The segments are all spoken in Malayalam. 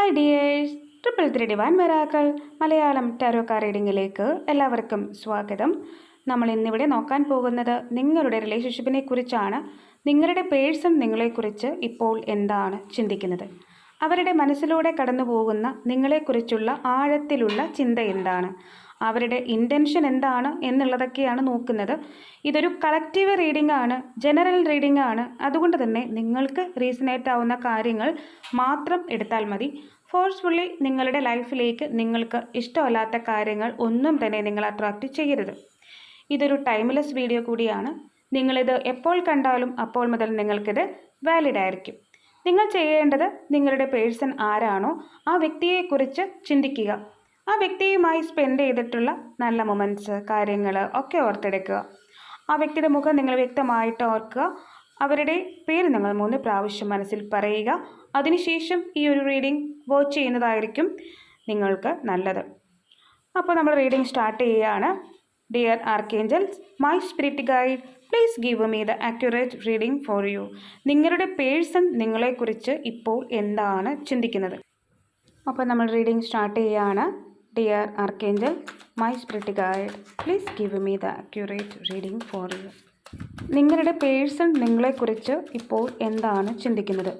Hi dears triple three one മെറാക്കൾ Malayalam tarot card റീഡിങ്ങിലേക്ക് എല്ലാവർക്കും സ്വാഗതം. നമ്മൾ ഇന്നിവിടെ നോക്കാൻ പോകുന്നത് നിങ്ങളുടെ റിലേഷൻഷിപ്പിനെ കുറിച്ചാണ്. നിങ്ങളുടെ പേഴ്സൺ നിങ്ങളെക്കുറിച്ച് ഇപ്പോൾ എന്താണ് ചിന്തിക്കുന്നത്? അവരുടെ മനസ്സിലൂടെ കടന്നു പോകുന്ന നിങ്ങളെക്കുറിച്ചുള്ള ആഴത്തിലുള്ള ചിന്ത എന്താണ്? അവരുടെ ഇന്റൻഷൻ എന്താണ് എന്നുള്ളതൊക്കെയാണ് നോക്കുന്നത്. ഇതൊരു കളക്റ്റീവ് റീഡിംഗ് ആണ് ജനറൽ റീഡിംഗ് ആണ്. അതുകൊണ്ട് തന്നെ നിങ്ങൾക്ക് റീസണേറ്റ് ആവുന്ന കാര്യങ്ങൾ മാത്രം എടുത്താൽ മതി. ഫോഴ്സ്ഫുള്ളി നിങ്ങളുടെ ലൈഫിലേക്ക് നിങ്ങൾക്ക് ഇഷ്ടമല്ലാത്ത കാര്യങ്ങൾ ഒന്നും തന്നെ നിങ്ങൾ അട്രാക്റ്റ് ചെയ്യരുത്. ഇതൊരു ടൈംലെസ് വീഡിയോ കൂടിയാണ്. നിങ്ങളിത് എപ്പോൾ കണ്ടാലും അപ്പോൾ മുതൽ നിങ്ങൾക്കിത് വാലിഡ് ആയിരിക്കും. നിങ്ങൾ ചെയ്യേണ്ടത് നിങ്ങളുടെ പേഴ്സൺ ആരാണോ ആ വ്യക്തിയെക്കുറിച്ച് ചിന്തിക്കുക. ആ വ്യക്തിയുമായി സ്പെൻഡ് ചെയ്തിട്ടുള്ള നല്ല മൊമെന്റ്സ് കാര്യങ്ങൾ ഒക്കെ ഓർത്തെടുക്കുക. ആ വ്യക്തിയുടെ മുഖം നിങ്ങൾ വ്യക്തമായിട്ട് ഓർക്കുക. അവരുടെ പേര് നിങ്ങൾ മൂന്ന് പ്രാവശ്യം മനസ്സിൽ പറയുക. അതിനുശേഷം ഈ ഒരു റീഡിംഗ് വാച്ച് ചെയ്യുന്നതായിരിക്കും നിങ്ങൾക്ക് നല്ലത്. അപ്പോൾ നമ്മൾ റീഡിംഗ് സ്റ്റാർട്ട് ചെയ്യുകയാണ്. Dear archangels my spirit guide please give me the accurate reading for you നിങ്ങളുടെ പേഴ്സൺ നിങ്ങളെക്കുറിച്ച് ഇപ്പോൾ എന്താണ് ചിന്തിക്കുന്നത്? അപ്പോൾ നമ്മൾ റീഡിംഗ് സ്റ്റാർട്ട് ചെയ്യുകയാണ്. Dear archangel my spirit guide please give me the accurate reading for you നിങ്ങളുടെ പേഴ്സൺ നിങ്ങളെക്കുറിച്ച് ഇപ്പോൾ എന്താണ് ചിന്തിക്കുന്നത്?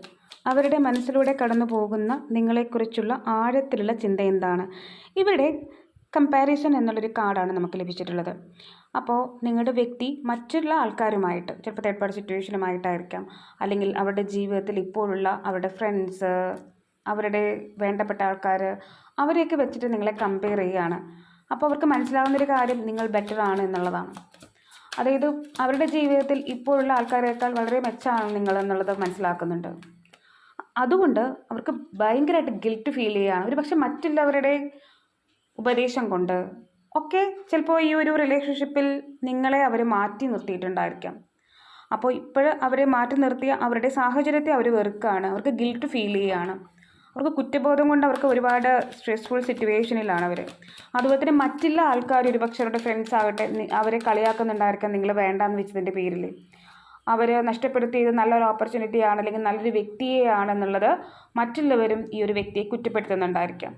അവരുടെ മനസ്സിലൂടെ കടന്നു പോകുന്ന നിങ്ങളെക്കുറിച്ചുള്ള ആഴത്തിലുള്ള ചിന്ത എന്താണ്? ഇവിടെ കമ്പാരിസൺ എന്നുള്ളൊരു കാർഡാണ് നമുക്ക് ലഭിച്ചിട്ടുള്ളത്. അപ്പോൾ നിങ്ങളുടെ വ്യക്തി മറ്റുള്ള ആൾക്കാരുമായിട്ട് ചിലപ്പോൾ തേർഡ് പാർട്ടി സിറ്റുവേഷനുമായിട്ടായിരിക്കാം അല്ലെങ്കിൽ അവരുടെ ജീവിതത്തിൽ ഇപ്പോഴുള്ള അവരുടെ ഫ്രണ്ട്സ് അവരുടെ വേണ്ടപ്പെട്ട ആൾക്കാർ അവരെയൊക്കെ വെച്ചിട്ട് നിങ്ങളെ കമ്പയർ ചെയ്യുകയാണ്. അപ്പോൾ അവർക്ക് മനസ്സിലാവുന്നൊരു കാര്യം നിങ്ങൾ ബെറ്റർ ആണ് എന്നുള്ളതാണ്. അതായത് അവരുടെ ജീവിതത്തിൽ ഇപ്പോഴുള്ള ആൾക്കാരേക്കാൾ വളരെ മെച്ചമാണ് നിങ്ങൾ എന്നുള്ളത് മനസ്സിലാക്കുന്നുണ്ട്. അതുകൊണ്ട് അവർക്ക് ഭയങ്കരമായിട്ട് ഗിൽറ്റ് ഫീൽ ചെയ്യുകയാണ്. ഒരു പക്ഷെ മറ്റുള്ളവരുടെ ഉപദേശം കൊണ്ട് ഒക്കെ ചിലപ്പോൾ ഈ ഒരു റിലേഷൻഷിപ്പിൽ നിങ്ങളെ അവർ മാറ്റി നിർത്തിയിട്ടുണ്ടായിരിക്കാം. അപ്പോൾ ഇപ്പോൾ അവരെ മാറ്റി നിർത്തിയ അവരുടെ സാഹചര്യത്തെ അവർ വെറുക്കുകയാണ്. അവർക്ക് ഗിൽറ്റ് ഫീൽ ചെയ്യുകയാണ്. അവർക്ക് കുറ്റബോധം കൊണ്ട് അവർക്ക് ഒരുപാട് സ്ട്രെസ്ഫുൾ സിറ്റുവേഷനിലാണ് അവർ അതുപോലെ തന്നെ മറ്റുള്ള ആൾക്കാർ ഒരുപക്ഷെ അവരുടെ ഫ്രണ്ട്സ് ആകട്ടെ അവരെ കളിയാക്കുന്നുണ്ടായിരിക്കാം നിങ്ങൾ വേണ്ടാന്ന് വെച്ചതിന്റെ പേരിൽ അവർ നഷ്ടപ്പെടുത്തിയത് നല്ലൊരു ഓപ്പർച്യൂണിറ്റി ആണ് അല്ലെങ്കിൽ നല്ലൊരു വ്യക്തിയെയാണെന്നുള്ളത് മറ്റുള്ളവരും ഈ ഒരു വ്യക്തിയെ കുറ്റപ്പെടുത്തുന്നുണ്ടായിരിക്കാം.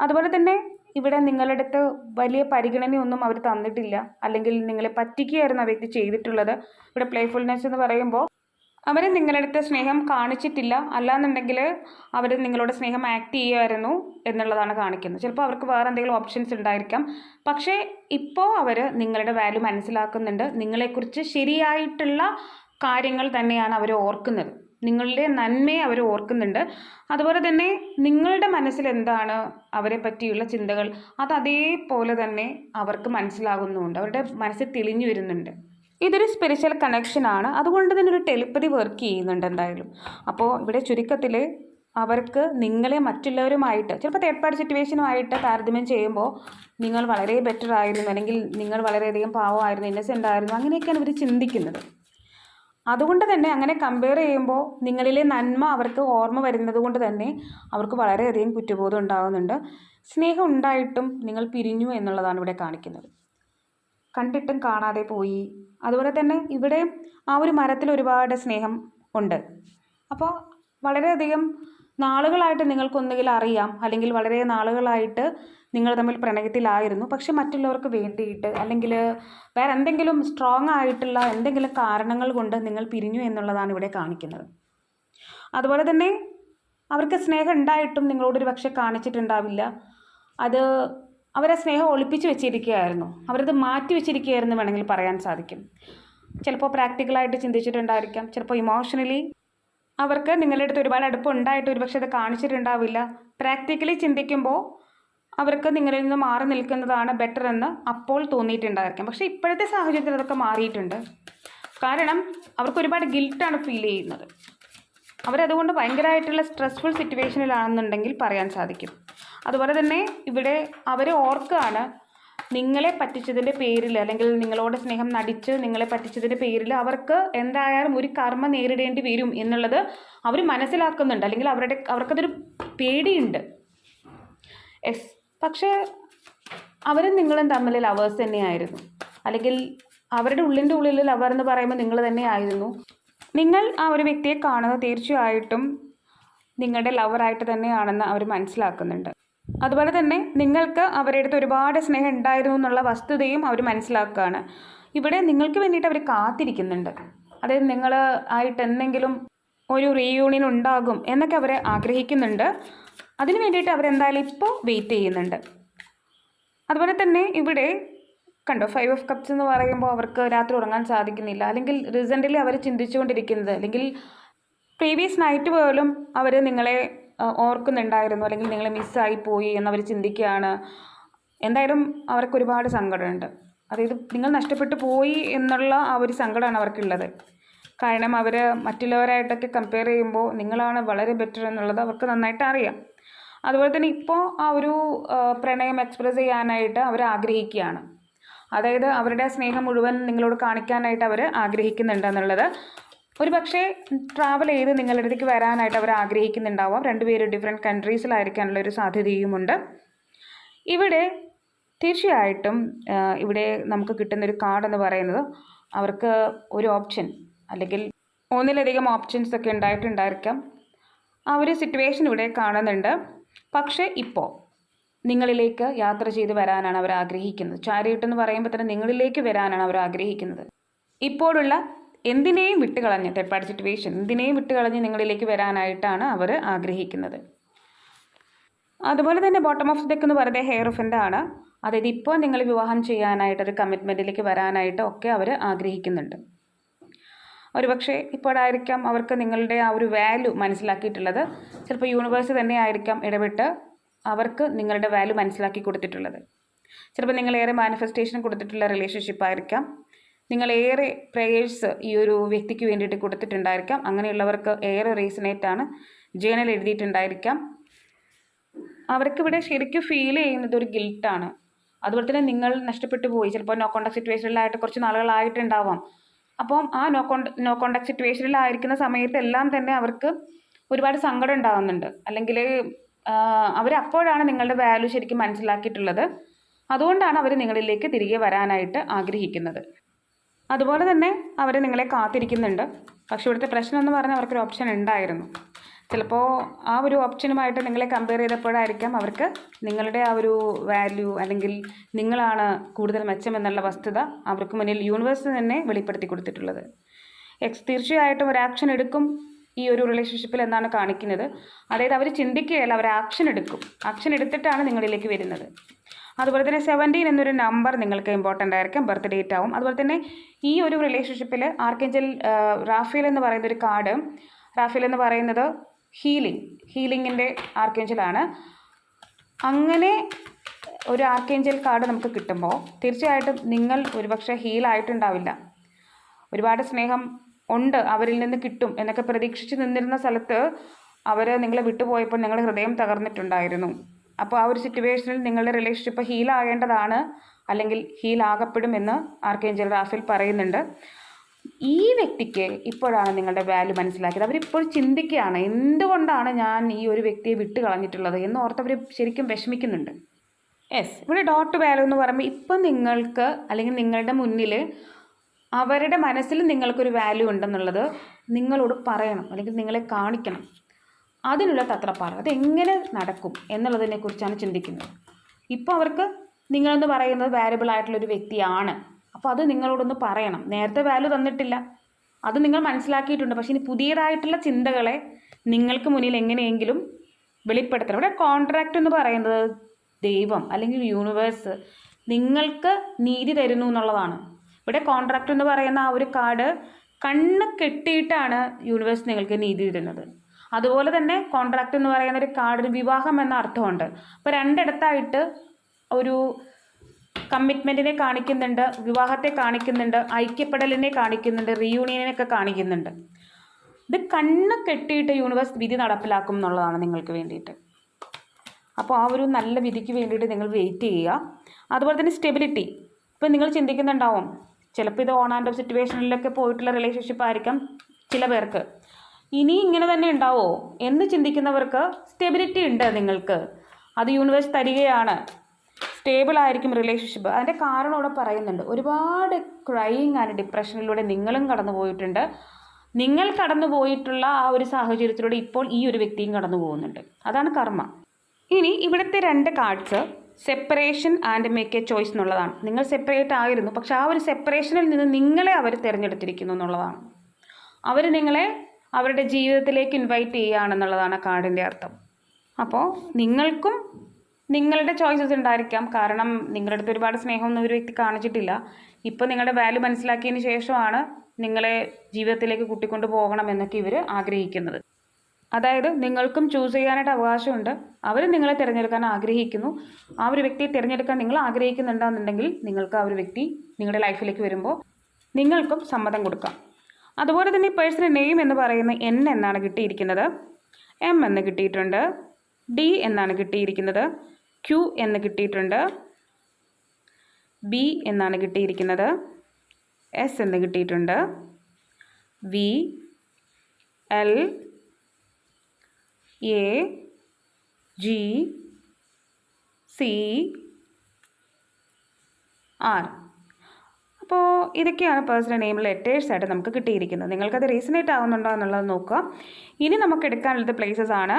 അതുപോലെ തന്നെ ഇവിടെ നിങ്ങളുടെ അടുത്ത് വലിയ പരിഗണനയൊന്നും അവർ തന്നിട്ടില്ല. അല്ലെങ്കിൽ നിങ്ങളെ പറ്റിക്കുകയായിരുന്നു ആ വ്യക്തി ചെയ്തിട്ടുള്ളത്. ഇവിടെ പ്ലേഫുൾനെസ് എന്ന് പറയുമ്പോൾ അവർ നിങ്ങളുടെ അടുത്ത് സ്നേഹം കാണിച്ചിട്ടില്ല. അല്ലാന്നുണ്ടെങ്കിൽ അവർ നിങ്ങളോട് സ്നേഹം ആക്ട് ചെയ്യുമായിരുന്നു എന്നുള്ളതാണ് കാണിക്കുന്നത്. ചിലപ്പോൾ അവർക്ക് വേറെ എന്തെങ്കിലും ഓപ്ഷൻസ് ഉണ്ടായിരിക്കാം. പക്ഷേ ഇപ്പോൾ അവർ നിങ്ങളുടെ വാല്യൂ മനസ്സിലാക്കുന്നുണ്ട്. നിങ്ങളെക്കുറിച്ച് ശരിയായിട്ടുള്ള കാര്യങ്ങൾ തന്നെയാണ് അവർ ഓർക്കുന്നത്. നിങ്ങളുടെ നന്മയെ അവർ ഓർക്കുന്നുണ്ട്. അതുപോലെ തന്നെ നിങ്ങളുടെ മനസ്സിൽ എന്താണ് അവരെ പറ്റിയുള്ള ചിന്തകൾ? അത് അതേപോലെ തന്നെ അവർക്ക് മനസ്സിലാകുന്നുമുണ്ട്. അവരുടെ മനസ്സിൽ തെളിഞ്ഞു വരുന്നുണ്ട്. ഇതൊരു സ്പിരിച്വൽ കണക്ഷനാണ് അതുകൊണ്ട് തന്നെ ഒരു ടെലിപ്പതി വർക്ക് ചെയ്യുന്നുണ്ട് എന്തായാലും. അപ്പോൾ ഇവിടെ ചുരുക്കത്തിൽ അവർക്ക് നിങ്ങളെ മറ്റുള്ളവരുമായിട്ട് ചിലപ്പോൾ തേർഡ് പാർട്ടി സിറ്റുവേഷനുമായിട്ട് താരതമ്യം ചെയ്യുമ്പോൾ നിങ്ങൾ വളരെ ബെറ്റർ ആയിരുന്നു അല്ലെങ്കിൽ നിങ്ങൾ വളരെയധികം പാവമായിരുന്നു ഇന്നസെന്റ് ആയിരുന്നു അങ്ങനെയൊക്കെയാണ് ഇവർ ചിന്തിക്കുന്നത്. അതുകൊണ്ട് തന്നെ അങ്ങനെ കമ്പയർ ചെയ്യുമ്പോൾ നിങ്ങളിലെ നന്മ അവർക്ക് ഓർമ്മ വരുന്നത് കൊണ്ട് തന്നെ അവർക്ക് വളരെയധികം കുറ്റബോധം ഉണ്ടാകുന്നുണ്ട് സ്നേഹം ഉണ്ടായിട്ടും നിങ്ങൾ പിരിഞ്ഞു എന്നുള്ളതാണ് ഇവിടെ കാണിക്കുന്നത്. കണ്ടിട്ടും കാണാതെ പോയി അതുപോലെ തന്നെ ഇവിടെ ആ ഒരു മരത്തിൽ ഒരുപാട് സ്നേഹം ഉണ്ട്. അപ്പോൾ വളരെയധികം നാളുകളായിട്ട് നിങ്ങൾക്കൊന്നുകിൽ അറിയാം അല്ലെങ്കിൽ വളരെ നാളുകളായിട്ട് നിങ്ങൾ തമ്മിൽ പ്രണയത്തിലായിരുന്നു. പക്ഷെ മറ്റുള്ളവർക്ക് വേണ്ടിയിട്ട് അല്ലെങ്കിൽ വേറെ എന്തെങ്കിലും സ്ട്രോങ് ആയിട്ടുള്ള എന്തെങ്കിലും കാരണങ്ങൾ കൊണ്ട് നിങ്ങൾ പിരിഞ്ഞു എന്നുള്ളതാണ് ഇവിടെ കാണിക്കുന്നത്. അതുപോലെ തന്നെ അവർക്ക് സ്നേഹം ഉണ്ടായിട്ടും നിങ്ങളോടൊരു പക്ഷെ കാണിച്ചിട്ടുണ്ടാവില്ല. അത് അവരെ സ്നേഹം ഒളിപ്പിച്ച് വെച്ചിരിക്കുകയായിരുന്നു. അവരത് മാറ്റി വെച്ചിരിക്കുകയായിരുന്നു വേണമെങ്കിൽ പറയാൻ സാധിക്കും. ചിലപ്പോൾ പ്രാക്ടിക്കലായിട്ട് ചിന്തിച്ചിട്ടുണ്ടായിരിക്കാം. ചിലപ്പോൾ ഇമോഷണലി അവർക്ക് നിങ്ങളുടെ അടുത്ത് ഒരുപാട് അടുപ്പം ഉണ്ടായിട്ട് ഒരുപക്ഷെ അത് കാണിച്ചിട്ടുണ്ടാവില്ല. പ്രാക്ടിക്കലി ചിന്തിക്കുമ്പോൾ അവർക്ക് നിങ്ങളിൽ നിന്ന് മാറി നിൽക്കുന്നതാണ് ബെറ്റർ എന്ന് അപ്പോൾ തോന്നിയിട്ടുണ്ടായിരിക്കാം. പക്ഷേ ഇപ്പോഴത്തെ സാഹചര്യത്തിൽ അതൊക്കെ മാറിയിട്ടുണ്ട്. കാരണം അവർക്ക് ഒരുപാട് ഗിൽട്ടാണ് ഫീൽ ചെയ്യുന്നത്. അവരതുകൊണ്ട് ഭയങ്കരമായിട്ടുള്ള സ്ട്രെസ്ഫുൾ സിറ്റുവേഷനിലാണെന്നുണ്ടെങ്കിൽ പറയാൻ സാധിക്കും. അതുപോലെ തന്നെ ഇവിടെ അവർ ഓർക്കുകയാണ് നിങ്ങളെ പറ്റിച്ചതിന്റെ പേരിൽ അല്ലെങ്കിൽ നിങ്ങളോട് സ്നേഹം നടിച്ച് നിങ്ങളെ പറ്റിച്ചതിന്റെ പേരിൽ അവർക്ക് എന്തായാലും ഒരു കർമ്മ നേരിടേണ്ടി വരും എന്നുള്ളത് അവർ മനസ്സിലാക്കുന്നുണ്ട്. അല്ലെങ്കിൽ അവരുടെ അവർക്കതൊരു പേടിയുണ്ട്. എസ് പക്ഷേ അവരും നിങ്ങളും തമ്മിൽ ലവേഴ്സ് തന്നെയായിരുന്നു. അല്ലെങ്കിൽ അവരുടെ ഉള്ളിന്റെ ഉള്ളിൽ ലവർ എന്ന് പറയുമ്പോൾ നിങ്ങൾ തന്നെയായിരുന്നു. നിങ്ങൾ ആ ഒരു വ്യക്തിയെ കാണുന്നത് തീർച്ചയായിട്ടും നിങ്ങളുടെ ലവറായിട്ട് തന്നെയാണെന്ന് അവർ മനസ്സിലാക്കുന്നുണ്ട്. അതുപോലെ തന്നെ നിങ്ങൾക്ക് അവരുടെ അടുത്ത് ഒരുപാട് സ്നേഹം ഉണ്ടായിരുന്നു എന്നുള്ള വസ്തുതയും അവർ മനസ്സിലാക്കുകയാണ്. ഇവിടെ നിങ്ങൾക്ക് വേണ്ടിയിട്ട് അവർ കാത്തിരിക്കുന്നുണ്ട്. അതായത് നിങ്ങൾ ആയിട്ട് എന്തെങ്കിലും ഒരു റീയൂണിയൻ ഉണ്ടാകും എന്നൊക്കെ അവർ ആഗ്രഹിക്കുന്നുണ്ട്. അതിന് വേണ്ടിയിട്ട് അവരെന്തായാലും ഇപ്പോൾ വെയിറ്റ് ചെയ്യുന്നുണ്ട്. അതുപോലെ തന്നെ ഇവിടെ കണ്ടോ ഫൈവ് ഓഫ് കപ്സ് എന്ന് പറയുമ്പോൾ അവർക്ക് രാത്രി ഉറങ്ങാൻ സാധിക്കുന്നില്ല. അല്ലെങ്കിൽ റീസെന്റലി അവർ ചിന്തിച്ചുകൊണ്ടിരിക്കുന്നത് അല്ലെങ്കിൽ പ്രീവിയസ് നൈറ്റ് പോലും അവർ നിങ്ങളെ ഓർക്കുന്നുണ്ടായിരുന്നു അല്ലെങ്കിൽ നിങ്ങളെ മിസ്സായി പോയി എന്നവർ ചിന്തിക്കുകയാണ്. എന്തായാലും അവർക്ക് ഒരുപാട് സങ്കടമുണ്ട്. അതായത് നിങ്ങൾ നഷ്ടപ്പെട്ടു പോയി എന്നുള്ള ആ ഒരു സങ്കടമാണ് അവർക്കുള്ളത്. കാരണം അവർ മറ്റുള്ളവരായിട്ടൊക്കെ കമ്പയർ ചെയ്യുമ്പോൾ നിങ്ങളാണ് വളരെ ബെറ്റർ എന്നുള്ളത് അവർക്ക് നന്നായിട്ട് അറിയാം. അതുപോലെ തന്നെ ഇപ്പോൾ ആ ഒരു പ്രണയം എക്സ്പ്രസ് ചെയ്യാനായിട്ട് അവർ ആഗ്രഹിക്കുകയാണ്. അതായത് അവരുടെ സ്നേഹം മുഴുവൻ നിങ്ങളോട് കാണിക്കാനായിട്ട് അവർ ആഗ്രഹിക്കുന്നുണ്ട് എന്നുള്ളത് ഒരു പക്ഷേ ട്രാവൽ ചെയ്ത് നിങ്ങളുടെ അടുത്തേക്ക് വരാനായിട്ട് അവർ ആഗ്രഹിക്കുന്നുണ്ടാവാം. രണ്ടുപേരും ഡിഫറെന്റ് കൺട്രീസിലായിരിക്കാനുള്ള ഒരു സാധ്യതയുമുണ്ട്. ഇവിടെ തീർച്ചയായിട്ടും ഇവിടെ നമുക്ക് കിട്ടുന്നൊരു കാർഡ് എന്ന് പറയുന്നത് അവർക്ക് ഒരു ഓപ്ഷൻ അല്ലെങ്കിൽ ഒന്നിലധികം ഓപ്ഷൻസ് ഒക്കെ ഉണ്ടായിട്ടുണ്ടായിരിക്കാം. ആ ഒരു സിറ്റുവേഷൻ ഇവിടെ കാണുന്നുണ്ട്. പക്ഷേ ഇപ്പോൾ നിങ്ങളിലേക്ക് യാത്ര ചെയ്ത് വരാനാണ് അവർ ആഗ്രഹിക്കുന്നത്. ചാരിയിട്ട് എന്ന് പറയുമ്പോൾ തന്നെ നിങ്ങളിലേക്ക് വരാനാണ് അവർ ആഗ്രഹിക്കുന്നത്. ഇപ്പോഴുള്ള എന്തിനേയും വിട്ടുകളഞ്ഞ് പാർട്ടി സിറ്റുവേഷൻ എന്തിനേയും വിട്ടുകളഞ്ഞ് നിങ്ങളിലേക്ക് വരാനായിട്ടാണ് അവർ ആഗ്രഹിക്കുന്നത്. അതുപോലെ തന്നെ ബോട്ടം ഓഫ് ഡെക്ക് എന്ന് പറയുന്നത് ഹെയർ ഓഫിന്റെ ആണ്. അതായത് ഇപ്പോൾ നിങ്ങൾ വിവാഹം ചെയ്യാനായിട്ട് ഒരു കമ്മിറ്റ്മെന്റിലേക്ക് വരാനായിട്ട് ഒക്കെ അവർ ആഗ്രഹിക്കുന്നുണ്ട്. ഒരുപക്ഷെ ഇപ്പോഴായിരിക്കാം അവർക്ക് നിങ്ങളുടെ ആ ഒരു വാല്യൂ മനസ്സിലാക്കിയിട്ടുള്ളത്. ചിലപ്പോൾ യൂണിവേഴ്സ് തന്നെ ആയിരിക്കാം ഇടപെട്ട് അവർക്ക് നിങ്ങളുടെ വാല്യൂ മനസ്സിലാക്കി കൊടുത്തിട്ടുള്ളത്. ചിലപ്പോൾ നിങ്ങളേറെ മാനിഫെസ്റ്റേഷൻ കൊടുത്തിട്ടുള്ള റിലേഷൻഷിപ്പ് ആയിരിക്കാം. നിങ്ങളേറെ പ്രേയേഴ്സ് ഈ ഒരു വ്യക്തിക്ക് വേണ്ടിയിട്ട് കൊടുത്തിട്ടുണ്ടായിരിക്കാം. അങ്ങനെയുള്ളവർക്ക് ഏറെ റീസണേറ്റ് ആണ്. ജേണൽ എഴുതിയിട്ടുണ്ടായിരിക്കാം. അവർക്കിവിടെ ശരിക്കും ഫീൽ ചെയ്യുന്നത് ഒരു ഗിൽട്ടാണ് അതുപോലെ തന്നെ നിങ്ങൾ നഷ്ടപ്പെട്ടു പോയി. ചിലപ്പോൾ നോ കോണ്ടാക്ട് സിറ്റുവേഷനിലായിട്ട് കുറച്ച് നാളുകളായിട്ടുണ്ടാവാം. അപ്പം ആ നോ കോണ്ട നോ കോണ്ടാക്ട് സിറ്റുവേഷനിലായിരിക്കുന്ന സമയത്ത് എല്ലാം തന്നെ അവർക്ക് ഒരുപാട് സങ്കടം ഉണ്ടാകുന്നുണ്ട് അല്ലെങ്കിൽ അവർ അപ്പോഴാണ് നിങ്ങളുടെ വാല്യൂ ശരിക്കും മനസ്സിലാക്കിയിട്ടുള്ളത്. അതുകൊണ്ടാണ് അവർ നിങ്ങളിലേക്ക് തിരികെ വരാനായിട്ട് ആഗ്രഹിക്കുന്നത്. അതുപോലെ തന്നെ അവർ നിങ്ങളെ കാത്തിരിക്കുന്നുണ്ട്. പക്ഷെ ഇവിടുത്തെ പ്രശ്നം എന്ന് പറഞ്ഞാൽ അവർക്കൊരു ഓപ്ഷൻ ഉണ്ടായിരുന്നു. ചിലപ്പോൾ ആ ഒരു ഓപ്ഷനുമായിട്ട് നിങ്ങളെ കമ്പയർ ചെയ്തപ്പോഴായിരിക്കാം അവർക്ക് നിങ്ങളുടെ ആ ഒരു വാല്യൂ അല്ലെങ്കിൽ നിങ്ങളാണ് കൂടുതൽ മെച്ചം എന്നുള്ള വസ്തുത അവർക്ക് മുന്നിൽ യൂണിവേഴ്സ് തന്നെ വെളിപ്പെടുത്തി കൊടുത്തിട്ടുള്ളത്. എക്സ് തീർച്ചയായിട്ടും ഒരു ആക്ഷൻ എടുക്കും ഈ ഒരു റിലേഷൻഷിപ്പിൽ എന്നാണ് കാണിക്കുന്നത്. അതായത് അവർ ചിന്തിക്കുകയല്ല അവർ ആക്ഷൻ എടുക്കും. ആക്ഷൻ എടുത്തിട്ടാണ് നിങ്ങളിലേക്ക് വരുന്നത്. അതുപോലെ തന്നെ സെവന്റീൻ എന്നൊരു നമ്പർ നിങ്ങൾക്ക് ഇമ്പോർട്ടന്റ് ആയിരിക്കും ബർത്ത് ഡേറ്റ് ആവും. അതുപോലെ തന്നെ ഈ ഒരു റിലേഷൻഷിപ്പിൽ ആർക്കെഞ്ചൽ റാഫേൽ എന്ന് പറയുന്ന ഒരു കാർഡ് റാഫേൽ എന്ന് പറയുന്നത് ഹീലിംഗ് ഹീലിങ്ങിന്റെ ആർക്കേഞ്ചലാണ് അങ്ങനെ ഒരു ആർക്കേഞ്ചൽ കാർഡ് നമുക്ക് കിട്ടുമ്പോൾ തീർച്ചയായിട്ടും നിങ്ങൾ ഒരുപക്ഷെ ഹീലായിട്ടുണ്ടാവില്ല ഒരുപാട് സ്നേഹം ഉണ്ട് അവരിൽ നിന്ന് കിട്ടും എന്നൊക്കെ പ്രതീക്ഷിച്ച് നിന്നിരുന്ന സ്ഥലത്ത് അവർ നിങ്ങളെ വിട്ടുപോയപ്പോൾ നിങ്ങളുടെ ഹൃദയം തകർന്നിട്ടുണ്ടായിരുന്നു. അപ്പോൾ ആ ഒരു സിറ്റുവേഷനിൽ നിങ്ങളുടെ റിലേഷൻഷിപ്പ് ഹീലാകേണ്ടതാണ് അല്ലെങ്കിൽ ഹീലാകപ്പെടുമെന്ന് ആർക്കേഞ്ചൽ റാഫേൽ പറയുന്നുണ്ട്. ഈ വ്യക്തിക്ക് ഇപ്പോഴാണ് നിങ്ങളുടെ വാല്യൂ മനസ്സിലാക്കിയത്. അവരിപ്പോൾ ചിന്തിക്കുകയാണ് എന്തുകൊണ്ടാണ് ഞാൻ ഈ ഒരു വ്യക്തിയെ വിട്ട് കളഞ്ഞിട്ടുള്ളത് എന്ന് ഓർത്തവർ ശരിക്കും വിഷമിക്കുന്നുണ്ട്. യെസ് ഇവിടെ ഡോട്ട് വാല്യൂ എന്ന് പറയുമ്പോൾ ഇപ്പം നിങ്ങൾക്ക് അല്ലെങ്കിൽ നിങ്ങളുടെ മുന്നിൽ അവരുടെ മനസ്സിൽ നിങ്ങൾക്കൊരു വാല്യൂ ഉണ്ടെന്നുള്ളത് നിങ്ങളോട് പറയണം അല്ലെങ്കിൽ നിങ്ങളെ കാണിക്കണം. അതിനുള്ള തത്രപ്പാട് അതെങ്ങനെ നടക്കും എന്നുള്ളതിനെക്കുറിച്ചാണ് ചിന്തിക്കുന്നത്. ഇപ്പോൾ അവർക്ക് നിങ്ങളെന്ന് പറയുന്നത് വാല്യബിൾ ആയിട്ടുള്ളൊരു വ്യക്തിയാണ്. അപ്പോൾ അത് നിങ്ങളോടൊന്ന് പറയണം. നേരത്തെ വാല്യൂ തന്നിട്ടില്ല. അത് നിങ്ങൾ മനസ്സിലാക്കിയിട്ടുണ്ട്. പക്ഷേ ഇനി പുതിയതായിട്ടുള്ള ചിന്തകളെ നിങ്ങൾക്ക് മുന്നിൽ എങ്ങനെയെങ്കിലും വെളിപ്പെടുത്തണം. ഇവിടെ കോൺട്രാക്റ്റ് എന്ന് പറയുന്നത് ദൈവം അല്ലെങ്കിൽ യൂണിവേഴ്സ് നിങ്ങൾക്ക് നീതി തരുന്നു എന്നുള്ളതാണ്. ഇവിടെ കോൺട്രാക്റ്റ് എന്ന് പറയുന്ന ആ ഒരു കാർഡ് കണ്ണ് കെട്ടിയിട്ടാണ് യൂണിവേഴ്സ് നിങ്ങൾക്ക് നീതി തരുന്നത്. അതുപോലെ തന്നെ കോൺട്രാക്റ്റ് എന്ന് പറയുന്ന ഒരു കാർഡിന് വിവാഹം എന്ന അർത്ഥമുണ്ട്. അപ്പോൾ രണ്ടിടത്തായിട്ട് ഒരു കമ്മിറ്റ്മെന്റിനെ കാണിക്കുന്നുണ്ട് വിവാഹത്തെ കാണിക്കുന്നുണ്ട് ഐക്യപ്പെടലിനെ കാണിക്കുന്നുണ്ട് റീയൂണിയനൊക്കെ കാണിക്കുന്നുണ്ട്. ഇത് കണ്ണ് കെട്ടിയിട്ട് യൂണിവേഴ്സ് വിധി നടപ്പിലാക്കും എന്നുള്ളതാണ് നിങ്ങൾക്ക് വേണ്ടിയിട്ട്. അപ്പോൾ ആ ഒരു നല്ല വിധിക്ക് വേണ്ടിയിട്ട് നിങ്ങൾ വെയിറ്റ് ചെയ്യുക. അതുപോലെ തന്നെ സ്റ്റെബിലിറ്റി ഇപ്പം നിങ്ങൾ ചിന്തിക്കുന്നുണ്ടാവും ചിലപ്പോൾ ഇത് ഓൺ ആൻഡ് ഓഫ് സിറ്റുവേഷനിലൊക്കെ പോയിട്ടുള്ള റിലേഷൻഷിപ്പ് ആയിരിക്കാം ചില പേർക്ക്. ഇനി ഇങ്ങനെ തന്നെ ഉണ്ടാവോ എന്ന് ചിന്തിക്കുന്നവർക്ക് സ്റ്റെബിലിറ്റി ഉണ്ട് നിങ്ങൾക്ക്. അത് യൂണിവേഴ്സ് തരികയാണ്. സ്റ്റേബിൾ ആയിരിക്കും റിലേഷൻഷിപ്പ് അതിന്റെ കാരണം ഇവിടെ പറയുന്നുണ്ട്. ഒരുപാട് ക്രൈയിങ് ആൻഡ് ഡിപ്രഷനിലൂടെ നിങ്ങളും കടന്നു പോയിട്ടുണ്ട്. നിങ്ങൾ കടന്നു പോയിട്ടുള്ള ആ ഒരു സാഹചര്യത്തിലൂടെ ഇപ്പോൾ ഈ ഒരു വ്യക്തിയും കടന്നു പോകുന്നുണ്ട്. അതാണ് കർമ്മ. ഇനി ഇവിടുത്തെ രണ്ട് cards separation and make a choice എന്നുള്ളതാണ്. നിങ്ങൾ സെപ്പറേറ്റ് ആയിരുന്നു. പക്ഷെ ആ ഒരു സെപ്പറേഷനിൽ നിന്ന് നിങ്ങളെ അവർ തിരഞ്ഞെടുത്തിരിക്കുന്നു എന്നുള്ളതാണ്. അവർ നിങ്ങളെ അവരുടെ ജീവിതത്തിലേക്ക് ഇൻവൈറ്റ് ചെയ്യുകയാണെന്നുള്ളതാണ് കാർഡിന്റെ അർത്ഥം. അപ്പോൾ നിങ്ങൾക്കും നിങ്ങളുടെ ചോയ്സസ് ഉണ്ടായിരിക്കാം. കാരണം നിങ്ങളുടെ അടുത്ത് ഒരുപാട് സ്നേഹമൊന്നും ഒരു വ്യക്തി കാണിച്ചിട്ടില്ല. ഇപ്പോൾ നിങ്ങളുടെ വാല്യൂ മനസ്സിലാക്കിയതിന് ശേഷമാണ് നിങ്ങളെ ജീവിതത്തിലേക്ക് കൂട്ടിക്കൊണ്ട് പോകണം എന്നൊക്കെ ഇവർ ആഗ്രഹിക്കുന്നത്. അതായത് നിങ്ങൾക്കും ചൂസ് ചെയ്യാനായിട്ട് അവകാശമുണ്ട്. അവർ നിങ്ങളെ തിരഞ്ഞെടുക്കാൻ ആഗ്രഹിക്കുന്നു. ആ ഒരു വ്യക്തിയെ തിരഞ്ഞെടുക്കാൻ നിങ്ങൾ ആഗ്രഹിക്കുന്നുണ്ടെന്നുണ്ടെങ്കിൽ നിങ്ങൾക്ക് ആ ഒരു വ്യക്തി നിങ്ങളുടെ ലൈഫിലേക്ക് വരുമ്പോൾ നിങ്ങൾക്കും സമ്മതം കൊടുക്കാം. അതുപോലെ തന്നെ ഈ പേഴ്സണൽ നെയിം എന്ന് പറയുന്ന എൻ എന്നാണ് കിട്ടിയിരിക്കുന്നത്. എം എന്ന് കിട്ടിയിട്ടുണ്ട്. ഡി എന്നാണ് കിട്ടിയിരിക്കുന്നത്. ക്യു എന്ന് കിട്ടിയിട്ടുണ്ട്. ബി എന്നാണ് കിട്ടിയിരിക്കുന്നത്. എസ് എന്ന് കിട്ടിയിട്ടുണ്ട്. V L A G C R അപ്പോൾ ഇതൊക്കെയാണ് പേഴ്സണൽ നെയിം ലെറ്റേഴ്സായിട്ട് നമുക്ക് കിട്ടിയിരിക്കുന്നത്. നിങ്ങൾക്കത് റീസണേറ്റ് ആവുന്നുണ്ടോ എന്നുള്ളത് നോക്കുക. ഇനി നമുക്ക് എടുക്കാനുള്ളത് പ്ലേസസ് ആണ്.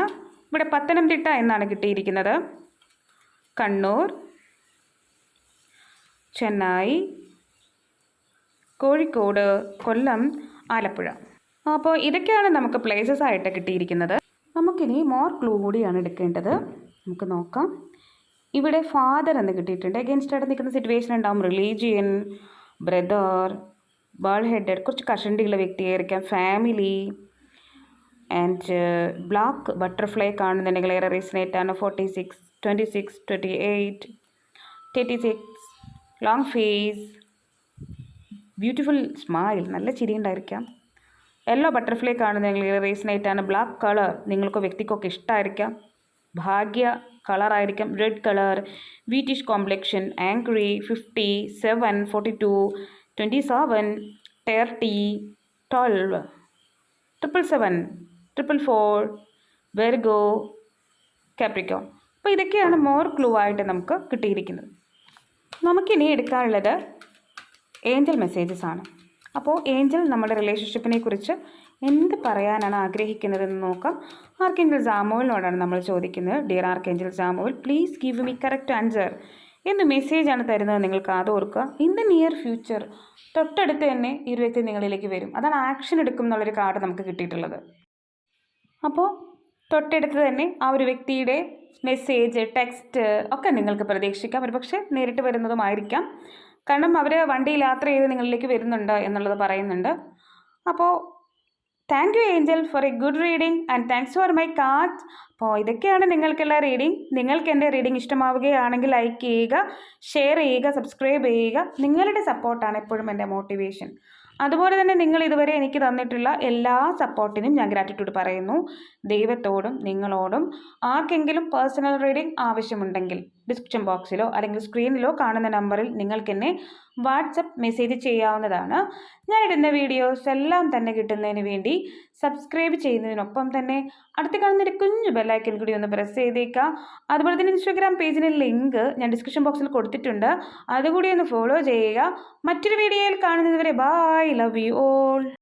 ഇവിടെ പത്തനംതിട്ട എന്നാണ് കിട്ടിയിരിക്കുന്നത്. കണ്ണൂർ ചെന്നൈ കോഴിക്കോട് കൊല്ലം ആലപ്പുഴ. അപ്പോൾ ഇതൊക്കെയാണ് നമുക്ക് പ്ലേസസ് ആയിട്ട് കിട്ടിയിരിക്കുന്നത്. നമുക്കിനി മോർ ക്ലൂ കൂടിയാണ് എടുക്കേണ്ടത്. നമുക്ക് നോക്കാം. ഇവിടെ ഫാദർ എന്ന് കിട്ടിയിട്ടുണ്ട്. എഗൈൻസ്റ്റ് ആയിട്ട് നിൽക്കുന്ന സിറ്റുവേഷൻ ഉണ്ടാവും. റിലീജിയൻ ബ്രദർ ബേൾ ഹെഡഡ് കുറച്ച് കഷണ്ടിയുള്ള വ്യക്തിയായിരിക്കാം. ഫാമിലി ആൻഡ് ബ്ലാക്ക് ബട്ടർഫ്ലൈ കാണുന്നുണ്ടെങ്കിൽ ഏറെ റീസണേറ്റ് ആണ്. Forty six twenty six twenty eight thirty six long face beautiful smile നല്ല ചിരി ഉണ്ടായിരിക്കാം. യെല്ലോ ബട്ടർഫ്ലൈ കാണുന്നെങ്കിൽ റീസണേറ്റ് ആണ്. ബ്ലാക്ക് കളർ നിങ്ങൾക്കോ വ്യക്തിക്കൊക്കെ ഇഷ്ടമായിരിക്കാം ഭാഗ്യ കളറായിരിക്കും red colour wheatish complexion angry fifty seven forty two twenty seven thirty twelve triple seven triple four Virgo Capricorn അപ്പോൾ ഇതൊക്കെയാണ് മോർ ക്ലൂ ആയിട്ട് നമുക്ക് കിട്ടിയിരിക്കുന്നത്. നമുക്കിനി എടുക്കാനുള്ളത് ഏഞ്ചൽ മെസ്സേജസ് ആണ്. അപ്പോൾ ഏഞ്ചൽ നമ്മുടെ റിലേഷൻഷിപ്പിനെ കുറിച്ച് എന്ത് പറയാനാണ് ആഗ്രഹിക്കുന്നതെന്ന് നോക്കാം. ആർക്കേഞ്ചൽ ജാമോവിനോടാണ് നമ്മൾ ചോദിക്കുന്നത്. Dear archangel ജാമോവിൽ please give me correct answer എന്ന് മെസ്സേജാണ് തരുന്നത് നിങ്ങൾ കാത് ഓർക്കുക. ഇൻ ദ നിയർ ഫ്യൂച്ചർ തൊട്ടടുത്ത് തന്നെ ഈ ഒരു വ്യക്തി നിങ്ങളിലേക്ക് വരും. അതാണ് ആക്ഷൻ എടുക്കും എന്നുള്ളൊരു കാർഡ് നമുക്ക് കിട്ടിയിട്ടുള്ളത്. അപ്പോൾ തൊട്ടടുത്ത് തന്നെ ആ ഒരു വ്യക്തിയുടെ മെസ്സേജ് ടെക്സ്റ്റ് ഒക്കെ നിങ്ങൾക്ക് പ്രതീക്ഷിക്കാം. ഒരു പക്ഷേ നേരിട്ട് വരുന്നതുമായിരിക്കാം. കാരണം അവർ വണ്ടിയിൽ യാത്ര ചെയ്ത് നിങ്ങളിലേക്ക് വരുന്നുണ്ട് എന്നുള്ളത് പറയുന്നുണ്ട്. അപ്പോൾ thank you angel for a good reading and thanks for my card അപ്പോൾ ഇതൊക്കെയാണ് നിങ്ങൾക്കുള്ള റീഡിംഗ് നിങ്ങൾക്ക് എന്റെ റീഡിംഗ് ഇഷ്ടമാവുകയാണെങ്കിൽ ലൈക്ക് ചെയ്യുക ഷെയർ ചെയ്യുക സബ്സ്ക്രൈബ് ചെയ്യുക. നിങ്ങളുടെ സപ്പോർട്ടാണ് എപ്പോഴും എന്റെ മോട്ടിവേഷൻ അതുപോലെ തന്നെ നിങ്ങൾ ഇതുവരെ എനിക്ക് തന്നിട്ടുള്ള എല്ലാ സപ്പോർട്ടിനും ഞാൻ ഗ്രാറ്റിറ്റ്യൂഡ് പറയുന്നു. ദൈവത്തോടും നിങ്ങളോടും. ആർക്കെങ്കിലും പേഴ്സണൽ റീഡിംഗ് ആവശ്യമുണ്ടെങ്കിൽ ഡിസ്ക്രിപ്ഷൻ ബോക്സിലോ അല്ലെങ്കിൽ സ്ക്രീനിലോ കാണുന്ന നമ്പറിൽ നിങ്ങൾക്ക് എന്നെ വാട്സപ്പ് മെസ്സേജ് ചെയ്യാവുന്നതാണ്. ഞാൻ ഇടുന്ന വീഡിയോസ് എല്ലാം തന്നെ കിട്ടുന്നതിന് വേണ്ടി സബ്സ്ക്രൈബ് ചെയ്യുന്നതിനൊപ്പം തന്നെ അടുത്ത് കാണുന്നൊരു കുഞ്ഞു ബെല്ലൈക്കൻ കൂടി ഒന്ന് പ്രസ് ചെയ്തേക്കാം. അതുപോലെ തന്നെ ഇൻസ്റ്റാഗ്രാം പേജിന് ലിങ്ക് ഞാൻ ഡിസ്ക്രിപ്ഷൻ ബോക്സിൽ കൊടുത്തിട്ടുണ്ട്. അതുകൂടി ഒന്ന് ഫോളോ ചെയ്യുക. മറ്റൊരു വീഡിയോയിൽ കാണുന്നതുവരെ ബൈ ലവ് യു ഓൾ